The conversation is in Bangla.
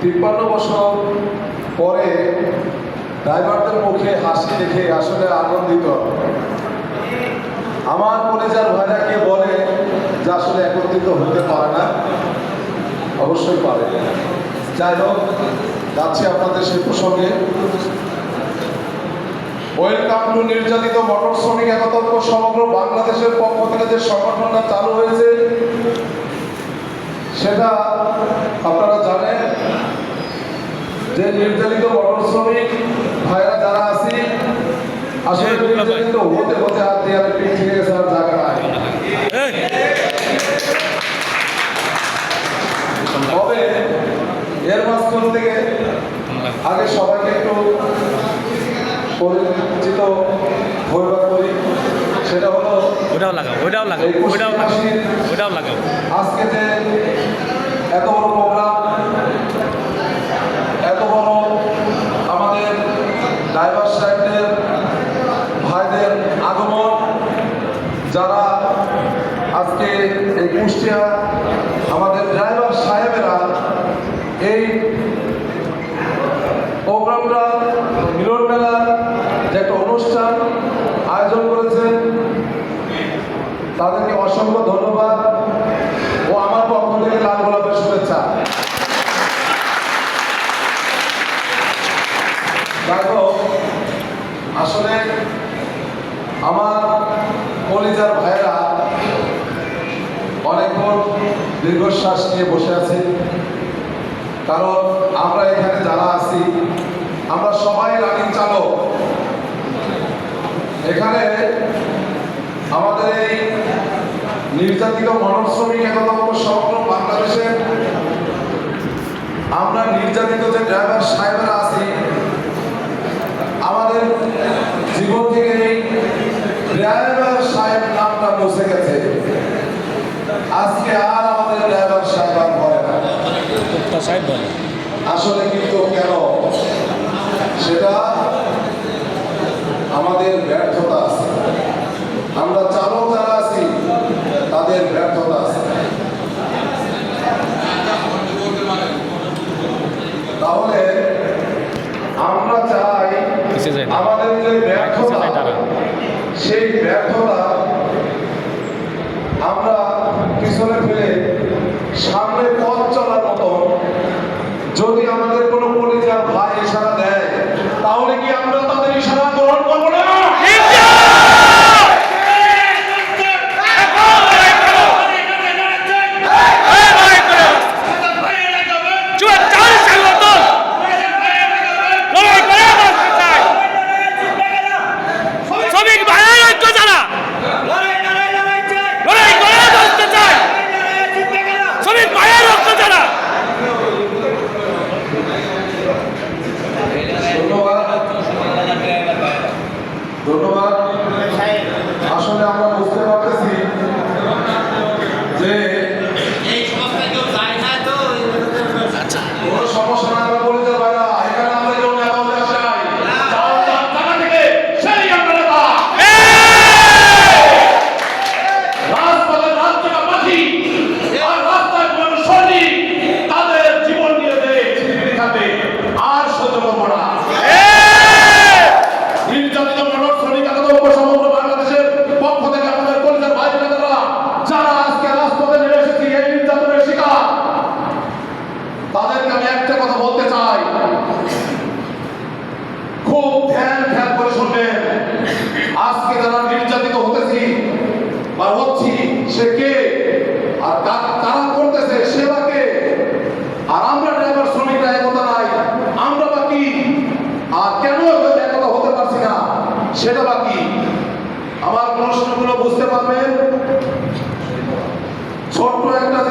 তিপ্পান্ন বছর পরে ড্রাইভারদের মুখে হাসি দেখে আসলে আনন্দিত। আমার কলেজার ভাইরাকে বলে যে আসলে একত্রিত হতে পারে না? অবশ্যই পারে। যাই হোক, যাচ্ছি আপনাদের সেই প্রসঙ্গে। ওয়েলকাম টু নির্যাতিত মোটর শ্রমিক একতর্ক সমগ্র বাংলাদেশের পক্ষ থেকে যে সংগঠনটা চালু হয়েছে, সেটা আপনারা জানেন। যে নির্যাতিত মোটর শ্রমিক ভাইরা যারা আছি আসলে নির্যাতিত হতে হতে আর দেয়ালে পিঠ থেকে গেছে আর জায়গা নাই। তবে এর মাঝখান থেকে আগে সবাইকে একটু পরিচিত হইবার করি। সেটা হলো ওটাও লাগাও ওটাও লাগাও ওটাও লাগাও ওটাও লাগাও। আজকে যে এত বড় প্রোগ্রাম এত বড় আমাদের ড্রাইভার সাহেবদের ভাইদের আগমন যারা আজকে এই কুষ্টিয়া আমাদের ড্রাইভার সাহেবেরা এই প্রোগ্রামটা, মিলন মেলার যে একটা অনুষ্ঠান আয়োজন করেছেন তাদেরকে অসংখ্য ধন্যবাদ ও আমার পক্ষ থেকে লাল গোলাপের শুভেচ্ছা। দেখো, আসলে আমার কলিজার ভাইরা দীর্ঘশ্বাস নিয়ে বসে আছি। কারণ আমরা এখানে যারা আছি, আমরা সবাই রানিং চালক। এখানে আমাদের এই নির্যাতিত মানব শ্রমিক একতম সমগ্র বাংলাদেশের আমরা নির্যাতিত যে ড্রাইভার সাহেবরা আছি, আমাদের জীবন থেকে এই ড্রাইভার সাহেব নামটা মুছে গেছে আজকে আর আমাদের ড্রাইভার সাহেব আর করে না কুত্তা সাহেব বলে আসলে কিন্তু কেন? সেটা আমাদের ব্যর্থতা আছে। আমরা চালক যারা আছি তাদের ব্যর্থতা আছে। তাহলে আমরা চাই? আমাদের যে ব্যর্থতা সেই ব্যর্থতা আমরা পিছনে ফেলে সামনে পথ চলার মতো যদি আমাদের কোনো পরিচার ভাই ইশারা দেয় তাহলে কি আমরা তাদের ইশারা গ্রহণ করব না চুপ চাল সংগঠন লড়াই করে বাঁচতে চায় শ্রমিক ভাইয়ের ঐক্য যারা লড়াই করে বাঁচতে চায় শ্রমিক ভাইয়ের ঐক্য যারা ধন্যবাদ ধন্যবাদ। আসলে আমরা আজকে যারা নির্যাতিত হতেছি বা হচ্ছি, সে কে? আর তারা করতেছে? সেবাকে আর আমরা ড্রাইভার, শ্রমিকরা একতা নাই। আমরা বাকি আর কেন একতা হতে পারছি না? সেটা বাকি আমার প্রশ্নগুলো বুঝতে পারবেন? ছোট্ট একটা